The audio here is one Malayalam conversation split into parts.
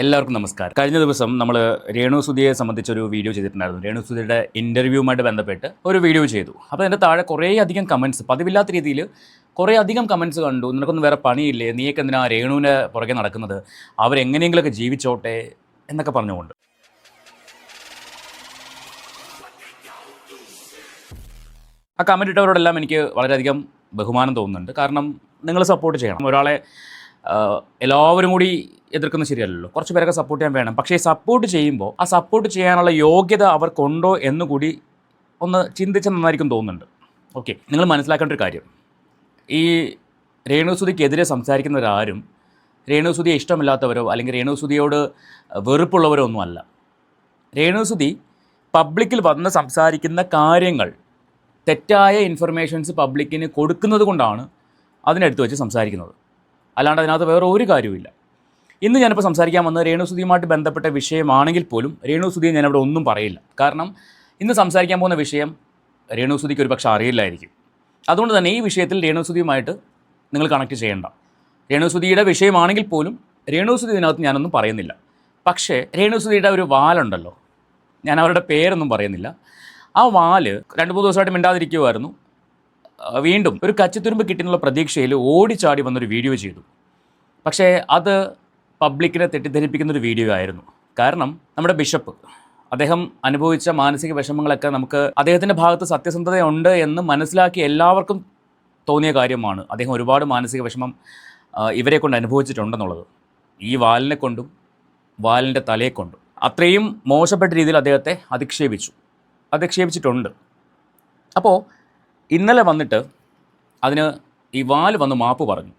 എല്ലാവർക്കും നമസ്കാരം. കഴിഞ്ഞ ദിവസം നമ്മൾ രേണു സുധിയെ സംബന്ധിച്ചൊരു വീഡിയോ ചെയ്തിട്ടുണ്ടായിരുന്നു. രേണു സുധിയുടെ ഇന്റർവ്യൂവുമായിട്ട് ബന്ധപ്പെട്ട് ഒരു വീഡിയോ ചെയ്തു. അപ്പോൾ അതിന്റെ താഴെ കുറേ അധികം കമന്റ്സ് പതിവില്ലാത്ത രീതിയിൽ കുറേ അധികം കമന്റ്സ് കണ്ടു. നിനക്കൊന്നും വേറെ പണിയില്ലേ? നീയൊക്കെ എന്തിനാ രേണുവിന്റെ പുറകെ നടക്കുന്നത്? അവരെങ്ങനെയെങ്കിലുമൊക്കെ ജീവിച്ചോട്ടെ? എന്നൊക്കെ പറഞ്ഞുകൊണ്ട്. ആ കമന്റ് ഇട്ടവരോടെല്ലാം എനിക്ക് വളരെയധികം ബഹുമാനം തോന്നുന്നുണ്ട്. കാരണം നിങ്ങൾ സപ്പോർട്ട് ചെയ്യണം. ഒരാളെ എല്ലാവരും കൂടി എതിർക്കുന്നത് ശരിയല്ലല്ലോ. കുറച്ച് പേരൊക്കെ സപ്പോർട്ട് ചെയ്യാൻ വേണം. പക്ഷേ സപ്പോർട്ട് ചെയ്യുമ്പോൾ ആ സപ്പോർട്ട് ചെയ്യാനുള്ള യോഗ്യത അവർക്കുണ്ടോ എന്നുകൂടി ഒന്ന് ചിന്തിച്ച് നന്നായിരിക്കും തോന്നുന്നുണ്ട്. ഓക്കെ നിങ്ങൾ മനസ്സിലാക്കേണ്ട ഒരു കാര്യം. ഈ രേണുസുതിക്കെതിരെ സംസാരിക്കുന്നവരാരും രേണുസുതിയെ ഇഷ്ടമില്ലാത്തവരോ അല്ലെങ്കിൽ രേണുസുതിയോട് വെറുപ്പുള്ളവരോ ഒന്നുമല്ല രേണുസുതി പബ്ലിക്കിൽ വന്ന് സംസാരിക്കുന്ന കാര്യങ്ങൾ തെറ്റായ ഇൻഫർമേഷൻസ് പബ്ലിക്കിന് കൊടുക്കുന്നത് കൊണ്ടാണ് അതിനെടുത്ത് വെച്ച് സംസാരിക്കുന്നത്. അല്ലാണ്ട് അതിനകത്ത് വേറെ ഒരു കാര്യവുമില്ല. ഇന്ന് ഞാനിപ്പോൾ സംസാരിക്കാൻ വന്നത് രേണുസുതിയുമായിട്ട് ബന്ധപ്പെട്ട വിഷയമാണെങ്കിൽ പോലും രേണുസുതിയെ ഞാനിവിടെ ഒന്നും പറയില്ല. കാരണം ഇന്ന് സംസാരിക്കാൻ പോകുന്ന വിഷയം രേണുസുതിക്ക് ഒരു പക്ഷേ അറിയില്ലായിരിക്കും. അതുകൊണ്ട് തന്നെ ഈ വിഷയത്തിൽ രേണുസുതിയുമായിട്ട് നിങ്ങൾ കണക്ട് ചെയ്യേണ്ട. രേണുസുതിയുടെ വിഷയമാണെങ്കിൽ പോലും രേണുസുതി ഇതിനകത്ത് ഞാനൊന്നും പറയുന്നില്ല. പക്ഷേ രേണുസുതിയുടെ ഒരു വാലുണ്ടല്ലോ. ഞാൻ അവരുടെ പേരൊന്നും പറയുന്നില്ല. ആ വാൽ രണ്ട് മൂന്ന് ദിവസമായിട്ട് മിണ്ടാതിരിക്കുമായിരുന്നു വീണ്ടും ഒരു കച്ചിത്തുരുമ്പ് കിട്ടിയെന്നുള്ള പ്രതീക്ഷയിൽ ഓടിച്ചാടി വന്നൊരു വീഡിയോ ചെയ്തു. പക്ഷേ അത് പബ്ലിക്കിനെ തെറ്റിദ്ധരിപ്പിക്കുന്ന ഒരു വീഡിയോ ആയിരുന്നു. കാരണം നമ്മുടെ ബിഷപ്പ് അദ്ദേഹം അനുഭവിച്ച മാനസിക വിഷമങ്ങളൊക്കെ നമുക്ക് അദ്ദേഹത്തിന്റെ ഭാഗത്ത് സത്യസന്ധതയുണ്ട് എന്ന് മനസ്സിലാക്കി എല്ലാവർക്കും തോന്നിയ കാര്യമാണ്. അദ്ദേഹം ഒരുപാട് മാനസിക വിഷമം ഇവരെ കൊണ്ട് അനുഭവിച്ചിട്ടുണ്ടെന്നുള്ളത്. ഈ വാലിനെ കൊണ്ടും വാലിന്റെ തലയെ കൊണ്ടും. അത്രയും മോശപ്പെട്ട രീതിയിൽ അദ്ദേഹത്തെ അധിക്ഷേപിച്ചു. അധിക്ഷേപിച്ചിട്ടുണ്ട്. അപ്പോൾ ഇന്നലെ വന്നിട്ട് അതിന് ഈ വാൽ വന്ന് മാപ്പ് പറഞ്ഞു.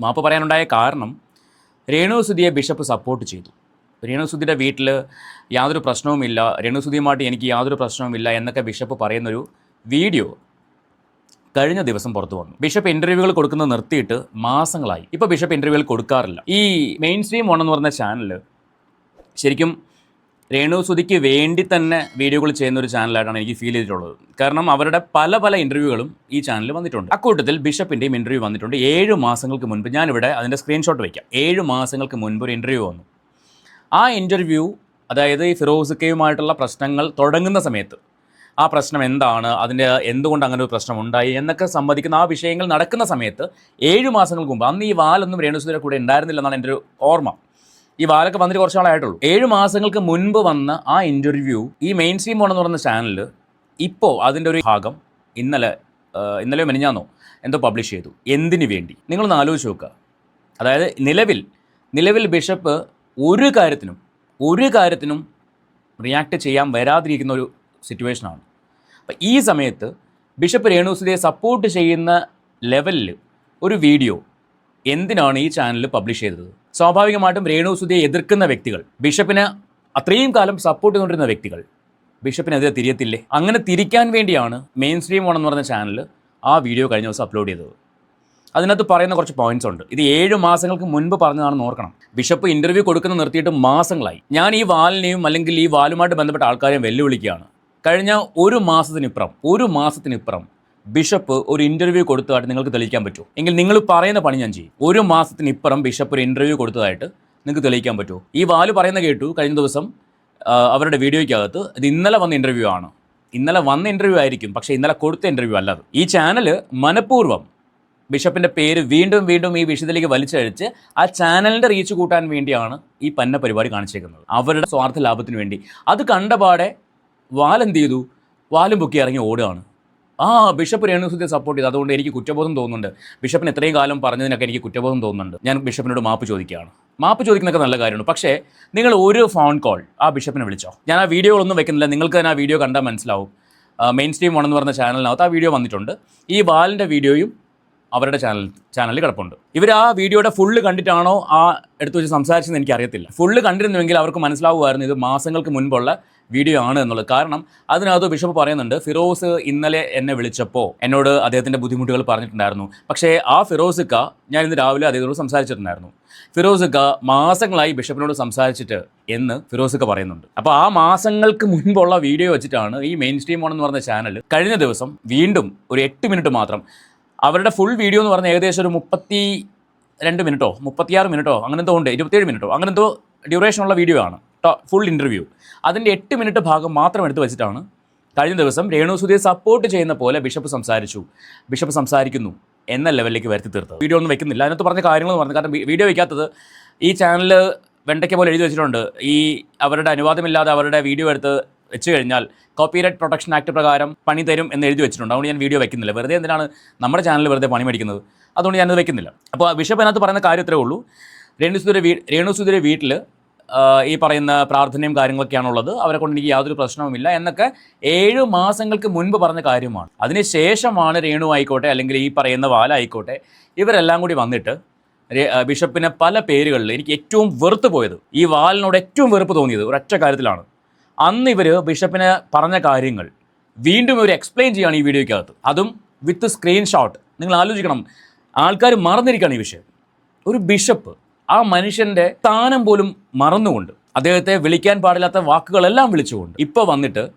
മാപ്പ് പറയാനുണ്ടായ കാരണം രേണുസുതിയെ ബിഷപ്പ് സപ്പോർട്ട് ചെയ്തു. രേണുസുതിയുടെ വീട്ടിൽ യാതൊരു പ്രശ്നവുമില്ല രേണുസുതിയുമായിട്ട് എനിക്ക് യാതൊരു പ്രശ്നവുമില്ല എന്നൊക്കെ ബിഷപ്പ് പറയുന്നൊരു വീഡിയോ കഴിഞ്ഞ ദിവസം പുറത്തു വന്നു. ബിഷപ്പ് ഇന്റർവ്യൂകൾ കൊടുക്കുന്നത് നിർത്തിയിട്ട് മാസങ്ങളായി. ഇപ്പോൾ ബിഷപ്പ് ഇന്റർവ്യൂകൾ കൊടുക്കാറില്ല. ഈ മെയിൻ സ്ട്രീം വൺ എന്ന് പറഞ്ഞ ചാനൽ ശരിക്കും രേണു സുധിക്ക് വേണ്ടി തന്നെ വീഡിയോകൾ ചെയ്യുന്ന ഒരു ചാനലായിട്ടാണ് എനിക്ക് ഫീൽ ചെയ്തിട്ടുള്ളത്. കാരണം അവരുടെ പല പല ഇന്റർവ്യൂകളും ഈ ചാനലിൽ വന്നിട്ടുണ്ട്. അക്കൂട്ടത്തിൽ ബിഷപ്പിന്റെയും ഇന്റർവ്യൂ വന്നിട്ടുണ്ട്. ഏഴ് മാസങ്ങൾക്ക് മുൻപ് ഞാനിവിടെ അതിന്റെ സ്ക്രീൻഷോട്ട് വയ്ക്കാം ഏഴ് മാസങ്ങൾക്ക് മുൻപ് ഒരു ഇന്റർവ്യൂ വന്നു. ആ ഇന്റർവ്യൂ അതായത് ഈ ഫിറോസുക്കയുമായിട്ടുള്ള പ്രശ്നങ്ങൾ തുടങ്ങുന്ന സമയത്ത് ആ പ്രശ്നം എന്താണ് അതിന്റെ എന്തുകൊണ്ട് അങ്ങനെ ഒരു പ്രശ്നം ഉണ്ടായി എന്നൊക്കെ സംബന്ധിക്കുന്ന ആ വിഷയങ്ങൾ നടക്കുന്ന സമയത്ത് ഏഴ് മാസങ്ങൾക്ക് മുമ്പ് അന്ന് ഈ വാലൊന്നും രേണുസുധയുടെ കൂടെ ഉണ്ടായിരുന്നില്ലെന്നാണ് എന്റെ ഒരു ഓർമ്മ. ഈ വാലൊക്കെ വന്നിട്ട് കുറച്ച് നാളായിട്ടുള്ളൂ. ഏഴ് മാസങ്ങൾക്ക് മുൻപ് വന്ന ആ ഇന്റർവ്യൂ ഈ മെയിൻ സ്ട്രീം എന്ന് പറഞ്ഞ ചാനലിൽ ഇപ്പോൾ അതിന്റെ ഒരു ഭാഗം ഇന്നലെ ഇന്നലെ ഇന്നലെയോ മെനിഞ്ഞാന്നോ എന്തോ പബ്ലിഷ് ചെയ്തു. എന്തിനു വേണ്ടി? നിങ്ങളൊന്ന് ആലോചിച്ച് നോക്കുക. അതായത് നിലവിൽ നിലവിൽ ബിഷപ്പ് ഒരു കാര്യത്തിനും ഒരു കാര്യത്തിനും റിയാക്ട് ചെയ്യാൻ വരാതിരിക്കുന്ന ഒരു സിറ്റുവേഷനാണ് അപ്പം ഈ സമയത്ത് ബിഷപ്പ് രേണുസിനെ സപ്പോർട്ട് ചെയ്യുന്ന ലെവലിൽ ഒരു വീഡിയോ എന്തിനാണ് ഈ ചാനൽ പബ്ലിഷ് ചെയ്തത്? സ്വാഭാവികമായിട്ടും രേണുസുതിയെ എതിർക്കുന്ന വ്യക്തികൾ ബിഷപ്പിന് അത്രയും കാലം സപ്പോർട്ട് ചെയ്തുകൊണ്ടിരുന്ന വ്യക്തികൾ ബിഷപ്പിനെതിരെ തിരിയത്തില്ലേ? അങ്ങനെ തിരിക്കാൻ വേണ്ടിയാണ് മെയിൻ സ്ട്രീം എന്ന് പറഞ്ഞ ചാനൽ ആ വീഡിയോ കഴിഞ്ഞ ദിവസം അപ്ലോഡ് ചെയ്തത്. അതിനകത്ത് പറയുന്ന കുറച്ച് പോയിന്റ്സ് ഉണ്ട്. ഇത് ഏഴ് മാസങ്ങൾക്ക് മുൻപ് പറഞ്ഞതാണെന്ന് ഓർക്കണം. ബിഷപ്പ് ഇന്റർവ്യൂ കൊടുക്കുന്ന നിർത്തിയിട്ട് മാസങ്ങളായി. ഞാൻ ഈ വാലിനെയും അല്ലെങ്കിൽ ഈ വാലുമായിട്ട് ബന്ധപ്പെട്ട ആൾക്കാരെയും വെല്ലുവിളിക്കുകയാണ്. കഴിഞ്ഞ ഒരു മാസത്തിനിപ്പുറം ഒരു മാസത്തിനിപ്പുറം ബിഷപ്പ് ഒരു ഇന്റർവ്യൂ കൊടുത്തതായിട്ട് നിങ്ങൾക്ക് തെളിയിക്കാൻ പറ്റുമോ? എങ്കിൽ നിങ്ങൾ പറയുന്ന പണി ഞാൻ ചെയ്യും. ഒരു മാസത്തിന് ഇപ്പുറം ബിഷപ്പ് ഒരു ഇന്റർവ്യൂ കൊടുത്തതായിട്ട് നിങ്ങൾക്ക് തെളിയിക്കാൻ പറ്റുമോ? ഈ വാൽ പറയുന്ന കേട്ടു കഴിഞ്ഞ ദിവസം അവരുടെ വീഡിയോയ്ക്കകത്ത് ഇത് ഇന്നലെ വന്ന ഇന്റർവ്യൂ ആണ്. ഇന്നലെ വന്ന ഇന്റർവ്യൂ ആയിരിക്കും പക്ഷേ ഇന്നലെ കൊടുത്ത ഇന്റർവ്യൂ അല്ലത് ഈ ചാനൽ മനഃപൂർവം ബിഷപ്പിന്റെ പേര് വീണ്ടും വീണ്ടും ഈ വിഷയത്തിലേക്ക് വലിച്ചഴിച്ച് ആ ചാനലിന്റെ റീച്ച് കൂട്ടാൻ വേണ്ടിയാണ് ഈ പന്ന പരിപാടി കാണിച്ചേക്കുന്നത്. അവരുടെ സ്വാർത്ഥ ലാഭത്തിന് വേണ്ടി. അത് കണ്ടപാടെ വാലെന്ത് ചെയ്തു? വാലും പൊക്കി ഇറങ്ങി ഓടുകയാണ്. ആ ബിഷപ്പ് രേണുസുദ്ധിയെ സപ്പോർട്ട് ചെയ്തു. അതുകൊണ്ട് എനിക്ക് കുറ്റബോധം തോന്നുന്നുണ്ട്. ബിഷപ്പിന് ഇത്രയും കാലം പറഞ്ഞതിനൊക്കെ എനിക്ക് കുറ്റബോധം തോന്നുന്നുണ്ട്. ഞാൻ ബിഷപ്പിനോട് മാപ്പ് ചോദിക്കുകയാണ്. മാപ്പ് ചോദിക്കുന്നൊക്കെ നല്ല കാര്യമാണ്. പക്ഷേ നിങ്ങൾ ഒരു ഫോൺ കോൾ ആ ബിഷപ്പിനെ വിളിച്ചോ. ഞാൻ ആ വീഡിയോകളൊന്നും വെക്കുന്നില്ല. നിങ്ങൾക്ക് തന്നെ ആ വീഡിയോ കണ്ടാൽ മനസ്സിലാവും. മെയിൻ സ്ട്രീം വൺ എന്ന് പറഞ്ഞ ചാനലിനകത്ത് ആ വീഡിയോ വന്നിട്ടുണ്ട്. ഈ ബാലിന്റെ വീഡിയോയും അവരുടെ ചാനൽ ചാനലിൽ കിടപ്പുണ്ട്. ഇവർ ആ വീഡിയോയുടെ ഫുള്ള് കണ്ടിട്ടാണോ ആ എടുത്തു വെച്ച് സംസാരിച്ചതെന്ന് എനിക്ക് അറിയത്തില്ല ഫുള്ള് കണ്ടിരുന്നുവെങ്കിൽ അവർക്ക് മനസ്സിലാവുമായിരുന്നു ഇത് മാസങ്ങൾക്ക് മുൻപുള്ള വീഡിയോ ആണ് എന്നുള്ളത്. കാരണം അതിനകത്ത് ബിഷപ്പ് പറയുന്നുണ്ട് ഫിറോസ് ഇന്നലെ എന്നെ വിളിച്ചപ്പോൾ എന്നോട് അദ്ദേഹത്തിന്റെ ബുദ്ധിമുട്ടുകൾ പറഞ്ഞിട്ടുണ്ടായിരുന്നു. പക്ഷേ ആ ഫിറോസിക്ക ഞാൻ ഇന്ന് രാവിലെ അദ്ദേഹത്തോട് സംസാരിച്ചിട്ടുണ്ടായിരുന്നു. ഫിറോസിക്ക മാസങ്ങളായി ബിഷപ്പിനോട് സംസാരിച്ചിട്ട് എന്ന് ഫിറോസിക്ക പറയുന്നുണ്ട്. അപ്പോൾ ആ മാസങ്ങൾക്ക് മുൻപുള്ള വീഡിയോ വെച്ചിട്ടാണ് ഈ മെയിൻ സ്ട്രീം ഓൺ എന്ന് പറഞ്ഞ ചാനൽ കഴിഞ്ഞ ദിവസം വീണ്ടും ഒരു എട്ട് മിനിറ്റ് മാത്രം അവരുടെ ഫുൾ വീഡിയോ എന്ന് പറഞ്ഞാൽ ഏകദേശം ഒരു മുപ്പത്തി രണ്ട് മിനിറ്റോ മുപ്പത്തിയാറ് മിനിറ്റോ അങ്ങനെന്തോ ഉണ്ട് ഇരുപത്തിയേഴ് മിനിറ്റോ അങ്ങനെന്തോ ഡ്യൂറേഷനുള്ള വീഡിയോ ആണ്. ഫുൾ ഇന്റർവ്യൂ അതിന്റെ എട്ട് മിനിറ്റ് ഭാഗം മാത്രം എടുത്തു വെച്ചിട്ടാണ് കഴിഞ്ഞ ദിവസം രേണു സുധിയെ സപ്പോർട്ട് ചെയ്യുന്ന പോലെ ബിഷപ്പ് സംസാരിച്ചു. ബിഷപ്പ് സംസാരിക്കുന്നു. എന്ന ലെവലിലേക്ക് വരുത്തി തീർത്തത്. വീഡിയോ ഒന്നും വെക്കുന്നില്ല. അതിനകത്ത് പറഞ്ഞ കാര്യങ്ങൾ പറഞ്ഞു കാരണം വീഡിയോ വെക്കാത്തത് ഈ ചാനൽ വെണ്ടയ്ക്ക പോലെ എഴുതി വെച്ചിട്ടുണ്ട്. ഈ അവരുടെ അനുവാദമില്ലാതെ അവരുടെ വീഡിയോ എടുത്ത് വെച്ച് കഴിഞ്ഞാൽ കോപ്പിറൈറ്റ് പ്രൊട്ടക്ഷൻ ആക്ട് പ്രകാരം പണി തരും എന്ന് എഴുതി വെച്ചിട്ടുണ്ട്. അതുകൊണ്ട് ഞാൻ വീഡിയോ വെക്കുന്നില്ല. വെറുതെ എന്തിനാണ് നമ്മുടെ ചാനൽ വെറുതെ പണി മേടിക്കുന്നത്? അതുകൊണ്ട് ഞാനത് വെക്കുന്നില്ല. അപ്പോൾ ബിഷപ്പ് അതിനകത്ത് പറയുന്ന കാര്യം ഇത്രേ ഉള്ളൂ. രേണുസുധിയുടെ വീ രേണുസുധിയുടെ വീട്ടിൽ ഈ പറയുന്ന പ്രാർത്ഥനയും കാര്യങ്ങളൊക്കെയാണുള്ളത്. അവരെ കൊണ്ട് എനിക്ക് യാതൊരു പ്രശ്നവുമില്ല എന്നൊക്കെ ഏഴ് മാസങ്ങൾക്ക് മുൻപ് പറഞ്ഞ കാര്യമാണ്. അതിനുശേഷമാണ് രേണു ആയിക്കോട്ടെ അല്ലെങ്കിൽ ഈ പറയുന്ന വാല ആയിക്കോട്ടെ ഇവരെല്ലാം കൂടി വന്നിട്ട് ബിഷപ്പിനെ പല പേരുകളിൽ എനിക്ക് ഏറ്റവും വെറുത്ത് പോയത് ഈ വാലിനോട് ഏറ്റവും വെറുപ്പ് തോന്നിയത് ഒരൊറ്റ കാര്യത്തിലാണ്. അന്ന് ഇവർ ബിഷപ്പിനെ പറഞ്ഞ കാര്യങ്ങൾ വീണ്ടും ഇവർ എക്സ്പ്ലെയിൻ ചെയ്യുകയാണ് ഈ വീഡിയോയ്ക്കകത്ത്. അതും വിത്ത് സ്ക്രീൻഷോട്ട് നിങ്ങൾ ആലോചിക്കണം. ആൾക്കാർ മറന്നിരിക്കുകയാണ് ഈ വിഷയം. ഒരു ബിഷപ്പ് ആ മനുഷ്യന്റെ സ്ഥാനം പോലും മറന്നുകൊണ്ട് അദ്ദേഹത്തെ വിളിക്കാൻ പാടില്ലാത്ത വാക്കുകളെല്ലാം വിളിച്ചുകൊണ്ട്. ഇപ്പോൾ വന്നിട്ട്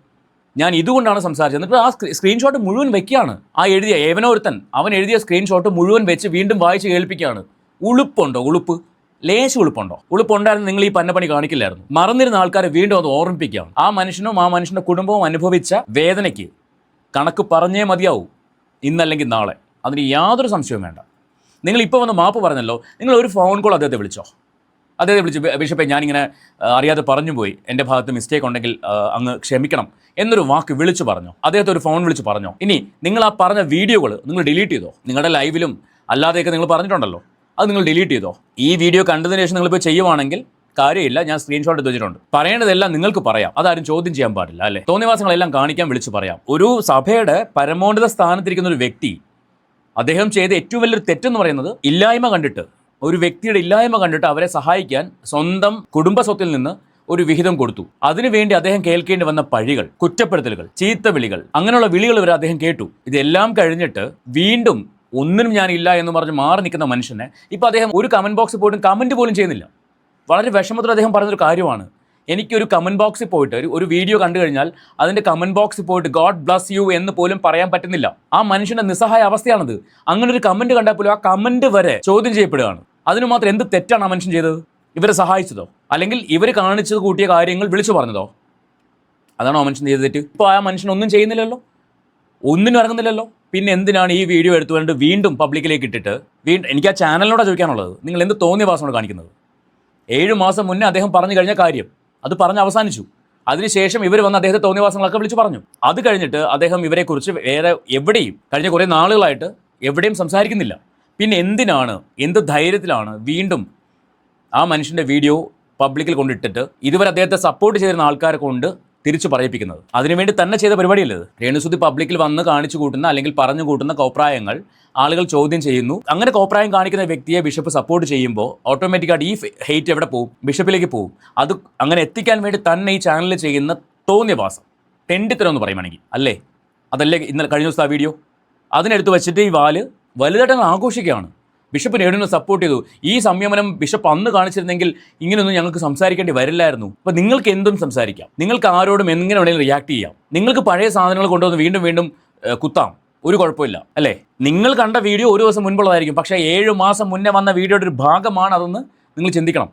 ഞാൻ ഇതുകൊണ്ടാണ് സംസാരിച്ചത്. എന്നിട്ട് ആ സ്ക്രീ- സ്ക്രീൻഷോട്ട് മുഴുവൻ വെക്കുകയാണ്. ആ എഴുതിയ ഏവനോരുത്തൻ അവൻ എഴുതിയ സ്ക്രീൻഷോട്ട് മുഴുവൻ വെച്ച് വീണ്ടും വായിച്ച് കേൾപ്പിക്കുകയാണ്. ഉളുപ്പുണ്ടോ? ഉളുപ്പ്. ലേശം ഉളുപ്പുണ്ടോ? ഉളുപ്പുണ്ടായിരുന്നു നിങ്ങൾ ഈ പന്നപ്പണി കാണിക്കില്ലായിരുന്നു. മറന്നിരുന്ന ആൾക്കാരെ വീണ്ടും അത് ഓർമ്മിപ്പിക്കുകയാണ്. ആ മനുഷ്യനും ആ മനുഷ്യന്റെ കുടുംബവും അനുഭവിച്ച വേദനയ്ക്ക് കണക്ക് പറഞ്ഞേ മതിയാവൂ. ഇന്നല്ലെങ്കിൽ നാളെ. അതിന് യാതൊരു സംശയവും വേണ്ട. നിങ്ങൾ ഇപ്പോൾ വന്ന് മാപ്പ് പറഞ്ഞല്ലോ. നിങ്ങൾ ഒരു ഫോൺ കോൾ അദ്ദേഹത്തെ വിളിച്ചോ? അദ്ദേഹത്തെ വിളിച്ച് ബിഷപ്പ് ഞാനിങ്ങനെ അറിയാതെ പറഞ്ഞു പോയി. എന്റെ ഭാഗത്ത് മിസ്റ്റേക്ക് ഉണ്ടെങ്കിൽ അങ്ങ് ക്ഷമിക്കണം. എന്നൊരു വാക്ക് വിളിച്ചു പറഞ്ഞു. അദ്ദേഹത്തെ ഒരു ഫോൺ വിളിച്ച് പറഞ്ഞു. ഇനി നിങ്ങൾ ആ പറഞ്ഞ വീഡിയോകൾ നിങ്ങൾ ഡിലീറ്റ് ചെയ്തോ? നിങ്ങളുടെ ലൈവിലും അല്ലാതെയൊക്കെ നിങ്ങൾ പറഞ്ഞിട്ടുണ്ടല്ലോ. അത് നിങ്ങൾ ഡിലീറ്റ് ചെയ്തോ? ഈ വീഡിയോ കണ്ടതിന് ശേഷം നിങ്ങളിപ്പോൾ ചെയ്യുവാണെങ്കിൽ കാര്യമില്ല. ഞാൻ സ്ക്രീൻഷോട്ട് എടുത്ത് വെച്ചിട്ടുണ്ട്. പറയേണ്ടതെല്ലാം നിങ്ങൾക്ക് പറയാം. അതാരും ചോദ്യം ചെയ്യാൻ പാടില്ല അല്ലേ? തോന്നിവാസങ്ങളെല്ലാം കാണിക്കാൻ വിളിച്ചു പറയാം. ഒരു സഭയുടെ പരമോന്നത സ്ഥാനത്തിരിക്കുന്ന ഒരു വ്യക്തി അദ്ദേഹം ചെയ്ത ഏറ്റവും വലിയൊരു തെറ്റെന്ന് പറയുന്നത് ഇല്ലായ്മ കണ്ടിട്ട് ഒരു വ്യക്തിയുടെ ഇല്ലായ്മ കണ്ടിട്ട് അവരെ സഹായിക്കാൻ സ്വന്തം കുടുംബ സ്വത്തിൽ നിന്ന് ഒരു വിഹിതം കൊടുത്തു. അതിനുവേണ്ടി അദ്ദേഹം കേൾക്കേണ്ടി വന്ന പഴികൾ കുറ്റപ്പെടുത്തലുകൾ ചീത്ത വിളികൾ അങ്ങനെയുള്ള വിളികൾ വരെ അദ്ദേഹം കേട്ടു. ഇതെല്ലാം കഴിഞ്ഞിട്ട് വീണ്ടും ഒന്നിനും ഞാനില്ല എന്ന് പറഞ്ഞ് മാറി നിൽക്കുന്ന മനുഷ്യനെ ഇപ്പോൾ അദ്ദേഹം ഒരു കമന്റ് ബോക്സ് പോയിട്ടും കമന്റ് പോലും ചെയ്യുന്നില്ല. വളരെ വിഷമത്തോടെ അദ്ദേഹം പറഞ്ഞൊരു കാര്യമാണ്. എനിക്കൊരു കമന്റ് ബോക്സിൽ പോയിട്ട് ഒരു ഒരു വീഡിയോ കണ്ടു കഴിഞ്ഞാൽ അതിന്റെ കമന്റ് ബോക്സിൽ പോയിട്ട് ഗോഡ് ബ്ലസ് യു എന്ന് പോലും പറയാൻ പറ്റുന്നില്ല. ആ മനുഷ്യന്റെ നിസ്സഹായ അവസ്ഥയാണത്. അങ്ങനെ ഒരു കമന്റ് കണ്ടാൽ പോലും ആ കമന്റ് വരെ ചോദ്യം ചെയ്യപ്പെടുകയാണ്. അതിന് മാത്രം എന്ത് തെറ്റാണ് ആ മനുഷ്യൻ ചെയ്തത്? ഇവരെ സഹായിച്ചതോ? അല്ലെങ്കിൽ ഇവർ കാണിച്ചത് കൂട്ടിയ കാര്യങ്ങൾ വിളിച്ചു പറഞ്ഞതോ? അതാണോ ആ മനുഷ്യൻ ചെയ്ത തെറ്റ്? ഇപ്പോൾ ആ മനുഷ്യൻ ഒന്നും ചെയ്യുന്നില്ലല്ലോ? ഒന്നിനും ഇറങ്ങുന്നില്ലല്ലോ? പിന്നെ എന്തിനാണ് ഈ വീഡിയോ എടുത്തുകൊണ്ട് വീണ്ടും പബ്ലിക്കിലേക്ക് ഇട്ടിട്ട് വീണ്ടും എനിക്ക് ആ ചാനലിനോടാണ് ചോദിക്കാനുള്ളത്. നിങ്ങൾ എന്ത് തോന്നിയ ഭാഷമാണ് കാണിക്കുന്നത്? ഏഴ് മാസം മുന്നേ അദ്ദേഹം പറഞ്ഞു കഴിഞ്ഞ കാര്യം. അത് പറഞ്ഞ് അവസാനിച്ചു. അതിനുശേഷം ഇവർ വന്ന് അദ്ദേഹത്തെ തോന്നിയവാസങ്ങളൊക്കെ വിളിച്ചു പറഞ്ഞു. അത് കഴിഞ്ഞിട്ട് അദ്ദേഹം ഇവരെക്കുറിച്ച് വേറെ എവിടെയും കഴിഞ്ഞ കുറേ നാളുകളായിട്ട് എവിടെയും സംസാരിക്കുന്നില്ല. പിന്നെ എന്തിനാണ് എന്ത് ധൈര്യത്തിലാണ് വീണ്ടും ആ മനുഷ്യന്റെ വീഡിയോ പബ്ലിക്കിൽ കൊണ്ടിട്ടിട്ട് ഇതുവരെ അദ്ദേഹത്തെ സപ്പോർട്ട് ചെയ്തിരുന്ന ആൾക്കാരെ കൊണ്ട് തിരിച്ചു പറയിപ്പിക്കുന്നത്. അതിനുവേണ്ടി തന്നെ ചെയ്ത പരിപാടിയല്ലത് രേണുസുതി പബ്ലിക്കിൽ വന്ന് കാണിച്ചു കൂട്ടുന്ന അല്ലെങ്കിൽ പറഞ്ഞു കൂട്ടുന്ന കോപ്രായങ്ങൾ ആളുകൾ ചോദ്യം ചെയ്യുന്നു. അങ്ങനെ കോപ്രായം കാണിക്കുന്ന വ്യക്തിയെ ബിഷപ്പ് സപ്പോർട്ട് ചെയ്യുമ്പോൾ ഓട്ടോമാറ്റിക്കായിട്ട് ഈ ഹെയ്റ്റ് എവിടെ പോകും ബിഷപ്പിലേക്ക് പോകും അത് അങ്ങനെ എത്തിക്കാൻ വേണ്ടി തന്നെ ഈ ചാനലിൽ ചെയ്യുന്ന തോന്നിയവാസം. തെണ്ടിത്തരം എന്ന് പറയുകയാണെങ്കിൽ അല്ലേ? അതല്ലേ ഇന്നലെ കഴിഞ്ഞ ദിവസത്തെ ആ വീഡിയോ അതിനെടുത്ത് വെച്ചിട്ട് ഈ വാൽ വലുതായിട്ട് ആഘോഷിക്കുകയാണ്. ബിഷപ്പ് രേണുവിനെ സപ്പോർട്ട് ചെയ്തു. ഈ സംയമനം ബിഷപ്പ് അന്ന് കാണിച്ചിരുന്നെങ്കിൽ ഇങ്ങനെയൊന്നും ഞങ്ങൾക്ക് സംസാരിക്കേണ്ടി വരില്ലായിരുന്നു. അപ്പോൾ നിങ്ങൾക്ക് എന്തും സംസാരിക്കാം. നിങ്ങൾക്ക് ആരോടും എങ്ങനെ വേണമെങ്കിലും റിയാക്ട് ചെയ്യാം. നിങ്ങൾക്ക് പഴയ സാധനങ്ങൾ കൊണ്ടുവന്ന് വീണ്ടും വീണ്ടും കുത്താം. ഒരു കുഴപ്പമില്ല. അല്ലേ? നിങ്ങൾ കണ്ട വീഡിയോ ഒരു ദിവസം മുൻപുള്ളതായിരിക്കും. പക്ഷേ ഏഴ് മാസം മുന്നേ വന്ന വീഡിയോയുടെ ഒരു ഭാഗമാണ് അതെന്ന് നിങ്ങൾ ചിന്തിക്കണം.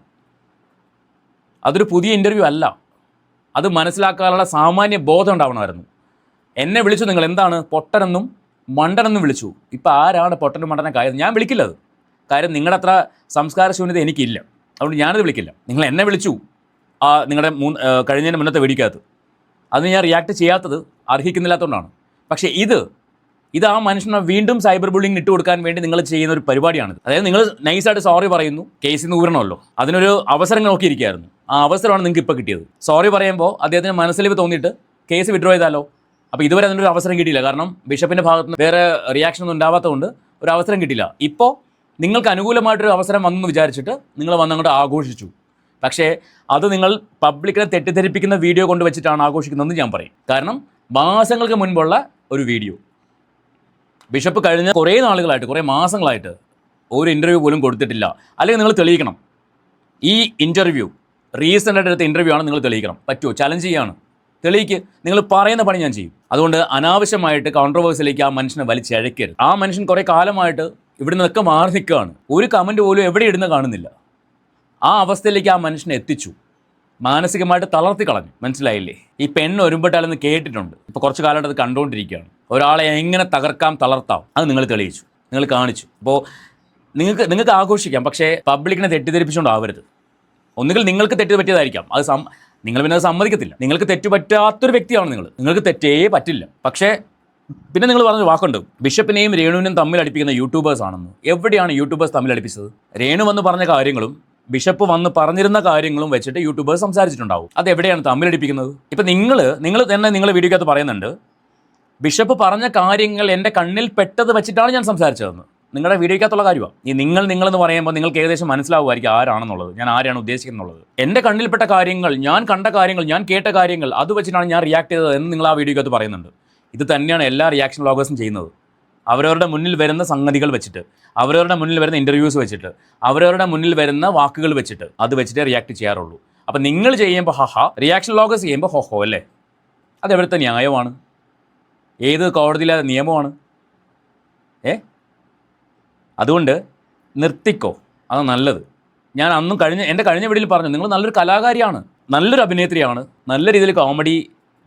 അതൊരു പുതിയ ഇന്റർവ്യൂ അല്ല. അത് മനസ്സിലാക്കാനുള്ള സാമാന്യ ബോധം ഉണ്ടാവണമായിരുന്നു. എന്നെ വിളിച്ചു നിങ്ങൾ. എന്താണ്? പൊട്ടനെന്നും മണ്ടനെന്നും വിളിച്ചു. ഇപ്പം ആരാണ് പൊട്ടനും മണ്ടനൊക്കെ ആയത് ഞാൻ വിളിക്കില്ല അത്. കാര്യം നിങ്ങളുടെ അത്ര സംസ്കാര ശൂന്യത എനിക്കില്ല. അതുകൊണ്ട് ഞാനത് വിളിക്കില്ല. നിങ്ങൾ എന്നെ വിളിച്ചു. ആ നിങ്ങളുടെ മൂന്ന് കഴിഞ്ഞതിന് മുന്നത്തെ വെടിക്കകത്ത് അതിന് ഞാൻ റിയാക്ട് ചെയ്യാത്തത് അർഹിക്കുന്നില്ലാത്തതുകൊണ്ടാണ്. പക്ഷേ ഇത് ഇത് ആ മനുഷ്യനെ വീണ്ടും സൈബർ ബുള്ളിങ് ഇട്ട് കൊടുക്കാൻ വേണ്ടി നിങ്ങൾ ചെയ്യുന്ന ഒരു പരിപാടിയാണ് അതായത് നിങ്ങൾ നൈസായിട്ട് സോറി പറയുന്നു. കേസിൽ നിന്ന് ഊരണമല്ലോ. അതിനൊരു അവസരം നോക്കിയിരിക്കുകയായിരുന്നു. ആ അവസരമാണ് നിങ്ങൾക്ക് ഇപ്പോൾ കിട്ടിയത്. സോറി പറയുമ്പോൾ അദ്ദേഹത്തിന് മനസ്സിൽ തോന്നിയിട്ട് കേസ് വിഡ്രോ ചെയ്താലോ? അപ്പോൾ ഇതുവരെ അതിനൊരു അവസരം കിട്ടിയില്ല. കാരണം ബിഷപ്പിന്റെ ഭാഗത്ത് നിന്ന് വേറെ റിയാക്ഷൻ ഒന്നും ഉണ്ടാവാത്തതുകൊണ്ട് ഒരു അവസരം കിട്ടിയില്ല. ഇപ്പോൾ നിങ്ങൾക്ക് അനുകൂലമായിട്ടൊരു അവസരം വന്നെന്ന് വിചാരിച്ചിട്ട് നിങ്ങൾ വന്നങ്ങോട്ട് ആഘോഷിച്ചു. പക്ഷേ അത് നിങ്ങൾ പബ്ലിക്കിനെ തെറ്റിദ്ധരിപ്പിക്കുന്ന വീഡിയോ കൊണ്ട് വെച്ചിട്ടാണ് ആഘോഷിക്കുന്നതെന്ന് ഞാൻ പറയും. കാരണം മാസങ്ങൾക്ക് മുൻപുള്ള ഒരു വീഡിയോ. ബിഷപ്പ് കഴിഞ്ഞ കുറേ നാളുകളായിട്ട് കുറേ മാസങ്ങളായിട്ട് ഒരു ഇന്റർവ്യൂ പോലും കൊടുത്തിട്ടില്ല. അല്ലെങ്കിൽ നിങ്ങൾ തെളിയിക്കണം. ഈ ഇന്റർവ്യൂ റീസെന്റ് എടുത്ത ഇന്റർവ്യൂ ആണ് നിങ്ങൾ തെളിയിക്കണം. പറ്റുമോ ചലഞ്ച് ചെയ്യാണ്. തെളിയിക്ക്. നിങ്ങൾ പറയുന്ന പണി ഞാൻ ചെയ്യും. അതുകൊണ്ട് അനാവശ്യമായിട്ട് കോൺട്രവേഴ്സിലേക്ക് ആ മനുഷ്യനെ വലിച്ചഴക്കരുത്. ആ മനുഷ്യൻ കുറേ കാലമായിട്ട് ഇവിടെ നിന്നൊക്കെ മാറി നിൽക്കുകയാണ്. ഒരു കമന്റ് പോലും എവിടെ ഇടുന്ന കാണുന്നില്ല. ആ അവസ്ഥയിലേക്ക് ആ മനുഷ്യനെ എത്തിച്ചു. മാനസികമായിട്ട് തളർത്തി കളഞ്ഞു. മനസ്സിലായില്ലേ? ഈ പെണ്ണ് ഒരുമ്പെട്ടാലെന്ന് കേട്ടിട്ടുണ്ട്. ഇപ്പോൾ കുറച്ച് കാലമായിട്ട് അത് കണ്ടുകൊണ്ടിരിക്കുകയാണ് ഒരാളെ എങ്ങനെ തകർക്കാം തളർത്താം അത് നിങ്ങൾ തെളിയിച്ചു. നിങ്ങൾ കാണിച്ചു. അപ്പോൾ നിങ്ങൾക്ക് നിങ്ങൾക്ക് ആഘോഷിക്കാം. പക്ഷേ പബ്ലിക്കിനെ തെറ്റിദ്ധരിപ്പിച്ചുകൊണ്ടാവരുത്. ഒന്നുകിൽ നിങ്ങൾക്ക് തെറ്റ് പറ്റിയതായിരിക്കാം. അത് നിങ്ങൾ പിന്നെ അത് സമ്മതിക്കത്തില്ല. നിങ്ങൾക്ക് തെറ്റ് പറ്റാത്തൊരു വ്യക്തിയാണ് നിങ്ങൾ. നിങ്ങൾക്ക് തെറ്റേ പറ്റില്ല. പക്ഷേ പിന്നെ നിങ്ങൾ പറഞ്ഞ വാക്കുണ്ട്. ബിഷപ്പിനെയും രേണുവിനെയും തമ്മിൽ അടിപ്പിക്കുന്ന യൂട്യൂബേഴ്സ് ആണെന്ന്. എവിടെയാണ് യൂട്യൂബേഴ്സ് തമ്മിൽ അടിപ്പിച്ചത്? രേണു വന്ന് പറഞ്ഞ കാര്യങ്ങളും ബിഷപ്പ് വന്ന് പറഞ്ഞിരുന്ന കാര്യങ്ങളും വെച്ചിട്ട് യൂട്യൂബേഴ്സ് സംസാരിച്ചിട്ടുണ്ടാവും. അത് എവിടെയാണ് തമ്മിൽ അടിപ്പിക്കുന്നത്? ഇപ്പം നിങ്ങൾ നിങ്ങൾ തന്നെ നിങ്ങൾ വീഡിയോക്കകത്ത് പറയുന്നുണ്ട്. ബിഷപ്പ് പറഞ്ഞ കാര്യങ്ങൾ എന്റെ കണ്ണിൽ പെട്ടത് വെച്ചിട്ടാണ് ഞാൻ സംസാരിച്ചതെന്ന്. നിങ്ങളുടെ വീഡിയോക്കകത്തുള്ള കാര്യമാണ് ഈ നിങ്ങൾ നിങ്ങളെന്ന് പറയുമ്പോൾ നിങ്ങൾക്ക് ഏകദേശം മനസ്സിലാവുമായിരിക്കും ആരാണെന്നുള്ളത്. ഞാൻ ആരാണ് ഉദ്ദേശിക്കുന്നുള്ളത്. എന്റെ കണ്ണിൽപ്പെട്ട കാര്യങ്ങൾ ഞാൻ കണ്ട കാര്യങ്ങൾ ഞാൻ കേട്ട കാര്യങ്ങൾ അത് വെച്ചിട്ടാണ് ഞാൻ റിയാക്ട് ചെയ്തത് എന്ന് നിങ്ങൾ ആ വീഡിയോക്കകത്ത് പറയുന്നുണ്ട്. ഇത് തന്നെയാണ് എല്ലാ റിയാക്ഷൻ വ്ളോഗേഴ്സും ചെയ്യുന്നത്. അവരവരുടെ മുന്നിൽ വരുന്ന സംഗതികൾ വെച്ചിട്ട് അവരവരുടെ മുന്നിൽ വരുന്ന ഇന്റർവ്യൂസ് വെച്ചിട്ട് അവരവരുടെ മുന്നിൽ വരുന്ന വാക്കുകൾ വെച്ചിട്ട് അത് വെച്ചിട്ടേ റിയാക്ട് ചെയ്യാറുള്ളൂ. അപ്പം നിങ്ങൾ ചെയ്യുമ്പോൾ ഹഹ റിയാക്ഷൻ വ്ളോഗേഴ്സ് ചെയ്യുമ്പോൾ ഹോ ഹോ അല്ലേ? അത് എവിടുത്തെ ന്യായമാണ്? ഏത് കോടതിയിലെ നിയമമാണ്? ഏ? അതുകൊണ്ട് നിർത്തിക്കോ അത് നല്ലത്. ഞാൻ അന്നും കഴിഞ്ഞ എന്റെ കഴിഞ്ഞ വീഡിയോയിൽ പറഞ്ഞു നിങ്ങൾ നല്ലൊരു കലാകാരിയാണ് നല്ലൊരു അഭിനേത്രിയാണ് നല്ല രീതിയിൽ കോമഡി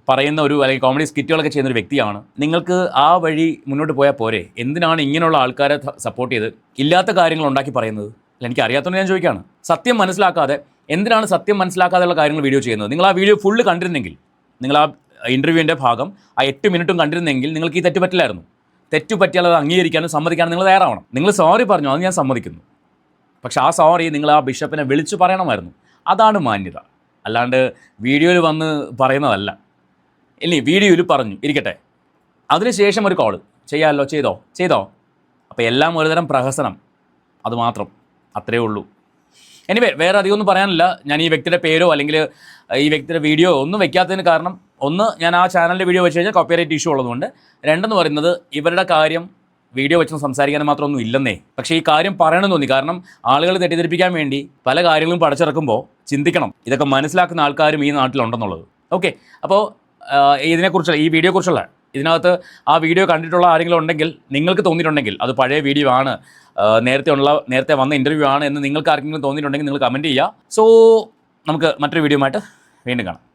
പറയുന്ന ഒരു അല്ലെങ്കിൽ കോമഡി സ്കിറ്റുകളൊക്കെ ചെയ്യുന്ന ഒരു വ്യക്തിയാണ്. നിങ്ങൾക്ക് ആ വഴി മുന്നോട്ട് പോയാൽ പോരെ. എന്തിനാണ് ഇങ്ങനെയുള്ള ആൾക്കാരെ സപ്പോർട്ട് ചെയ്ത് ഇല്ലാത്ത കാര്യങ്ങൾ ഉണ്ടാക്കി പറയുന്നത്? അല്ല എനിക്ക് അറിയാത്തതുകൊണ്ട് ഞാൻ ചോദിക്കുകയാണ് സത്യം മനസ്സിലാക്കാതെ എന്തിനാണ് സത്യം മനസ്സിലാക്കാതെയുള്ള കാര്യങ്ങൾ വീഡിയോ ചെയ്യുന്നത്? നിങ്ങൾ ആ വീഡിയോ ഫുള്ള് കണ്ടിരുന്നെങ്കിൽ നിങ്ങൾ ആ ഇന്റർവ്യൂവിന്റെ ഭാഗം ആ എട്ട് മിനിറ്റും കണ്ടിരുന്നെങ്കിൽ നിങ്ങൾക്ക് ഈ തെറ്റ് പറ്റില്ലായിരുന്നു. തെറ്റ് പറ്റിയാൽ അത് അംഗീകരിക്കാനും സമ്മതിക്കാനും നിങ്ങൾ തയ്യാറാവണം. നിങ്ങൾ സോറി പറഞ്ഞു അത് ഞാൻ സമ്മതിക്കുന്നു. പക്ഷേ ആ സോറി നിങ്ങൾ ആ ബിഷപ്പിനെ വിളിച്ചു പറയണമായിരുന്നു. അതാണ് മാന്യത. അല്ലാണ്ട് വീഡിയോയിൽ വന്ന് പറയുന്നതല്ല. ഇനി വീഡിയോയിൽ പറഞ്ഞു. ഇരിക്കട്ടെ. അതിനുശേഷം ഒരു കോൾ ചെയ്യാമല്ലോ ചെയ്തോ? ചെയ്തോ? അപ്പോൾ എല്ലാം ഒരുതരം പ്രഹസനം. അതുമാത്രം അത്രേ ഉള്ളൂ. എനിവേ വേറെ അധികം ഒന്നും പറയാനില്ല. ഞാൻ ഈ വ്യക്തിയുടെ പേരോ അല്ലെങ്കിൽ ഈ വ്യക്തിയുടെ വീഡിയോ ഒന്നും വെക്കാത്തതിന് കാരണം ഒന്ന് ഞാൻ ആ ചാനലിന്റെ വീഡിയോ വെച്ച് കഴിഞ്ഞാൽ കോപ്പിറൈറ്റ് ഇഷ്യൂ ഉള്ളതുകൊണ്ട് രണ്ടെന്ന് പറയുന്നത് ഇവരുടെ കാര്യം വീഡിയോ വെച്ച് സംസാരിക്കാൻ മാത്രമൊന്നും ഇല്ലെന്നേ. പക്ഷേ ഈ കാര്യം പറയണമെന്ന് തോന്നി. കാരണം ആളുകൾ തെറ്റിദ്ധരിപ്പിക്കാൻ വേണ്ടി പല കാര്യങ്ങളും പടച്ചിറക്കുമ്പോൾ ചിന്തിക്കണം. ഇതൊക്കെ മനസ്സിലാക്കുന്ന ആൾക്കാരും ഈ നാട്ടിലുണ്ടെന്നുള്ളത്. ഓക്കെ അപ്പോൾ ഇതിനെക്കുറിച്ചുള്ള ഈ വീഡിയോയെക്കുറിച്ചുള്ള ഇതിനകത്ത് ആ വീഡിയോ കണ്ടിട്ടുള്ള ആരെങ്കിലും ഉണ്ടെങ്കിൽ നിങ്ങൾക്ക് തോന്നിയിട്ടുണ്ടെങ്കിൽ അത് പഴയ വീഡിയോ ആണ്. നേരത്തെ ഉള്ള നേരത്തെ വന്ന ഇന്റർവ്യൂ ആണ് എന്ന് നിങ്ങൾക്ക് ആർക്കെങ്കിലും തോന്നിയിട്ടുണ്ടെങ്കിൽ നിങ്ങൾ കമന്റ് ചെയ്യുക. സോ നമുക്ക് മറ്റൊരു വീഡിയോ ആയിട്ട് വീണ്ടും കാണാം.